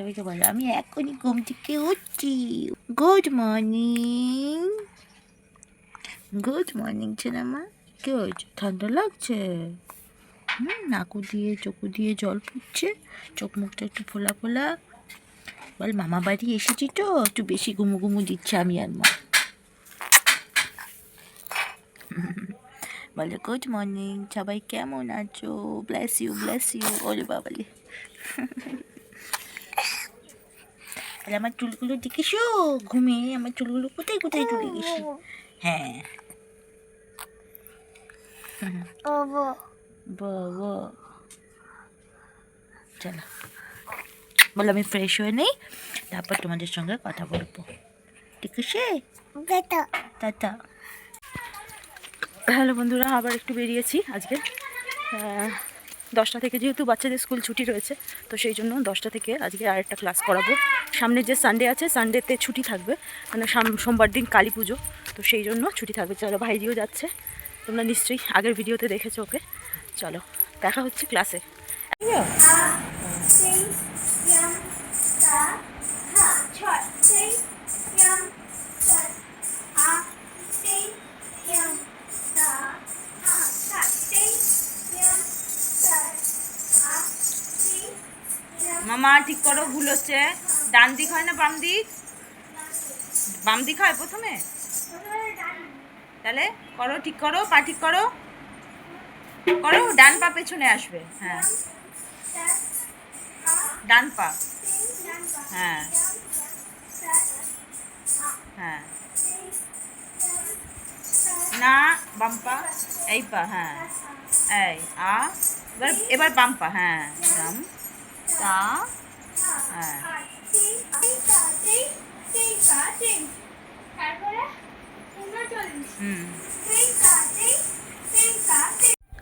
সবাইকে বলো, আমি এখনই ঘুম থেকে উঠছি। গুড মর্নিং গুড মর্নিং ছেলেমা। কি হয়েছে? ঠান্ডা লাগছে? হুম নাকু দিয়ে, চোখু দিয়ে জল পড়ছে। চোখ মুখটা একটু ফোলা ফোলা। বল, মামা বাড়ি এসেছি তো? একটু বেশি ঘুমু ঘুমু দিচ্ছে আমি আর মা। বলে গুড মর্নিং সবাই কেমন আছো? ব্লেস ইউ ব্লেস ইউ ওরে বাবালে তাহলে আমার চুলগুলো দেখেছ ঘুমিয়ে আমার চুলগুলো কোথায় কোথায় চলে গেছে? হ্যাঁ। চলো। বলে আমি ফ্রেশ হয়ে নেই। তারপর তোমাদের সঙ্গে কথা বলব। ঠিক আছে? টাটা। হ্যালো বন্ধুরা আবার একটু বেরিয়েছি আজকে। আহ, দশটা থেকে যেহেতু বাচ্চাদের স্কুল ছুটি রয়েছে, তো সেই জন্য দশটা থেকে আজকে আরেকটা ক্লাস করাবো। সামনে যে সানডে আছে সানডেতে ছুটি থাকবে মানে সাম- সোমবার দিন কালী পুজো, তো সেই জন্য ছুটি থাকবে। চলো, ভাইজিও যাচ্ছে। তোমরা নিশ্চয়ই আগের ভিডিওতে দেখেছ ওকে। চলো, দেখা হচ্ছে ক্লাসে মামা ঠিক করো, ভুল হচ্ছে। ডান দিক হয় না বাম দিক? বাম দিক হয় প্রথমে? তাহলে করো, ঠিক করো, পা ঠিক করো। করো, ডান পা পেছনে আসবে হ্যাঁ। ডান পা। হ্যাঁ। হ্যাঁ। না, বাম পা, এই পা হ্যাঁ। এই, আ, এবার এবার বাম পা হ্যাঁ তা? হ্যাঁ।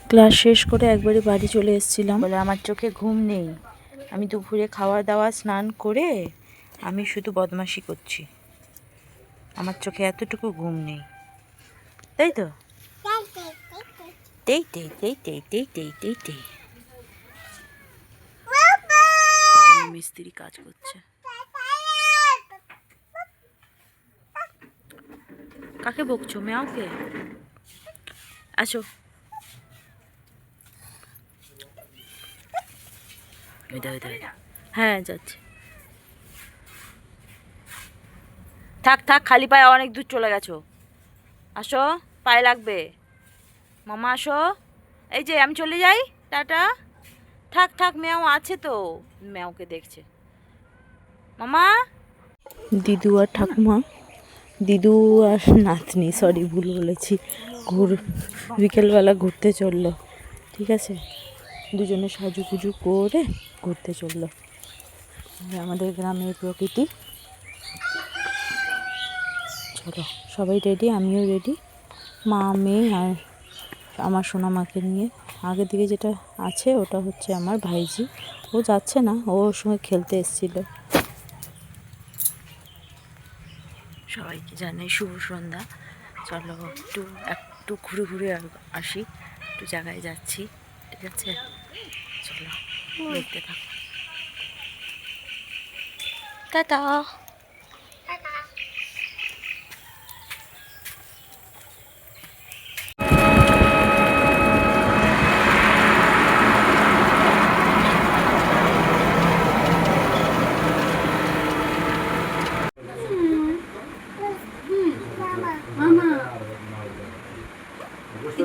ক্লাস শেষ করে একবারে বাড়ি চলে এসেছিলাম। বলে আমার চোখে ঘুম নেই। আমি দুপুরে খাওয়া দাওয়া স্নান করে আমি শুধু বদমাশি করছি। আমার চোখে এতটুকু ঘুম নেই। তাই তো? তেই তেই তেই তেই। তেই তেই তেই তেই মিস্ত্রি কাজ করছে। কাকে বকছো মেয়াওকে আসো। হ্যাঁ যাচ্ছে। থাক থাক খালি পায়ে অনেক দূর চলে গেছো। আসো পায়ে লাগবে। মামা আসো। এই যে আমি চলে যাই। টাটা। থাক থাক, ম্যাও আছে তো। ম্যাওকে দেখছে। মামা? দিদু আর ঠাকুমা। দিদু আর নাতনি সরি ভুল বলেছি। ঘুর, বিকেলবেলা ঘুরতে চলল, ঠিক আছে? দুজনে সাজুগুজু করে ঘুরতে চলল। আমাদের গ্রামের প্রকৃতি। চলো, সবাই রেডি আমিও রেডি মা, মেয়ে আর আমার সোনামাকে নিয়ে। আগের দিকে যেটা আছে ওটা হচ্ছে আমার ভাইজি। ও যাচ্ছে না ও ওর সঙ্গে খেলতে এসেছিল। সবাইকে জানাই শুভ সন্ধ্যা। চলো একটু একটু ঘুরে ঘুরে আসি একটু জায়গায় যাচ্ছি ঠিক আছে? চলো দেখতে থাকো। টাটা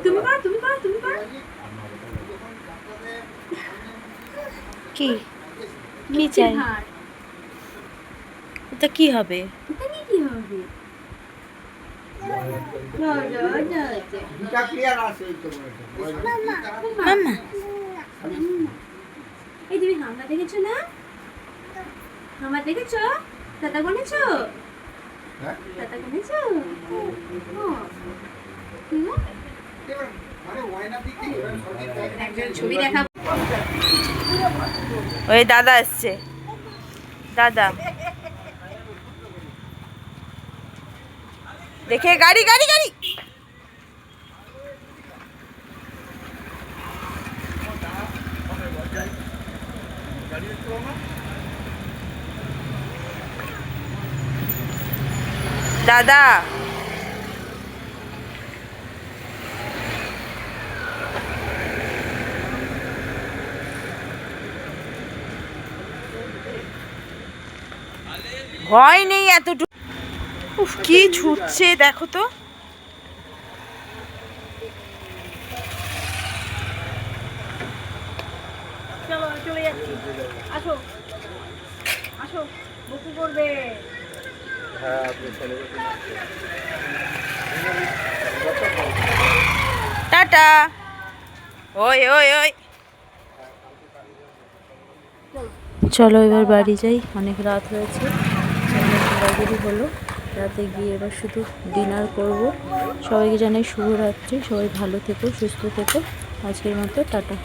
তুমি করো তুমি করো তুমি করো কি কি চাই। এটা কি হবে? কি হবে? মামা। এই তুমি হামলা দেখেছ না? হামলা দেখেছ? দাদা গুনেছো দাদা গুনেছো ও। হুম? একজন ছবি দেখা ওই দাদা আসছে দাদা। দেখে গাড়ি গাড়ি গাড়ি। দাদা। ভয় নেই এতটুকু। উফ কি ছুটছে দেখো তো। চলো চলে যাচ্ছি। আসো। আসো বকু করবে। টাটা। ওই ওই ওই। চলো। এবার বাড়ি যাই অনেক রাত হয়েছে। ঘোরাঘুরি হলো। রাতে গিয়ে এবার শুধু ডিনার করব। সবাইকে জানাই শুভরাত্রি। সবাই ভালো থেকো, সুস্থ থেকো। আজকের মতো টাটা।